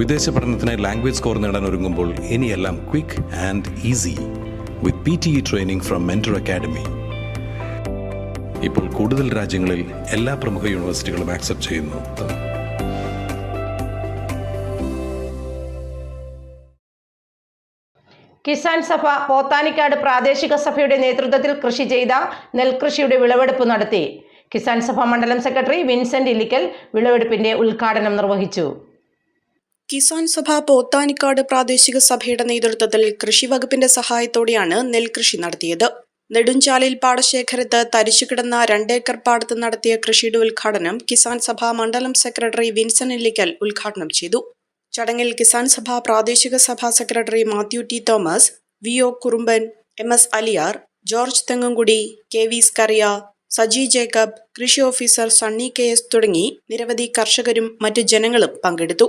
വിദേശ പഠനത്തിനായി language score നേടാൻ ഒരുങ്ങുമ്പോൾ ഇനിയെല്ലാം quick and easy with P T E training from mentor academy ഇപ്പോൾ കൂടുതൽ രാജ്യങ്ങളിൽ എല്ലാ പ്രമുഖ യൂണിവേഴ്സിറ്റികളും ആക്സെപ്റ്റ് ചെയ്യുന്നു. കിസാൻ സഭ പോത്താനിക്കാട് പ്രാദേശിക സഭയുടെ നേതൃത്വത്തിൽ കൃഷി ചെയ്ത നെൽകൃഷിയുടെ വിളവെടുപ്പ് നടത്തി. കിസാൻ സഭ മണ്ഡലം സെക്രട്ടറി വിൻസെന്റ് ഇലിക്കൽ വിളവെടുപ്പിന്റെ ഉദ്ഘാടനം നിർവഹിച്ചു. കിസാൻ സഭ പോത്താനിക്കാട് പ്രാദേശിക സഭയുടെ നേതൃത്വത്തിൽ കൃഷി വകുപ്പിന്റെ സഹായത്തോടെയാണ് നെൽകൃഷി നടത്തിയത്. നെടുഞ്ചാലിൽ പാടശേഖരത്ത് തരിച്ചുകിടന്ന രണ്ടേക്കർ പാടത്ത് നടത്തിയ കൃഷിയുടെ ഉദ്ഘാടനം കിസാൻ സഭ മണ്ഡലം സെക്രട്ടറി വിൻസൻ ഇല്ലിക്കൽ ഉദ്ഘാടനം ചെയ്തു. ചടങ്ങിൽ കിസാൻ സഭ പ്രാദേശിക സഭാ secretary Mathew T Thomas V O Kurumban M S Aliyar George Thengumkudi K V Skaria Saji Jacob കൃഷി ഓഫീസർ സണ്ണി കെ എസ് തുടങ്ങി നിരവധി കർഷകരും മറ്റ് ജനങ്ങളും പങ്കെടുത്തു.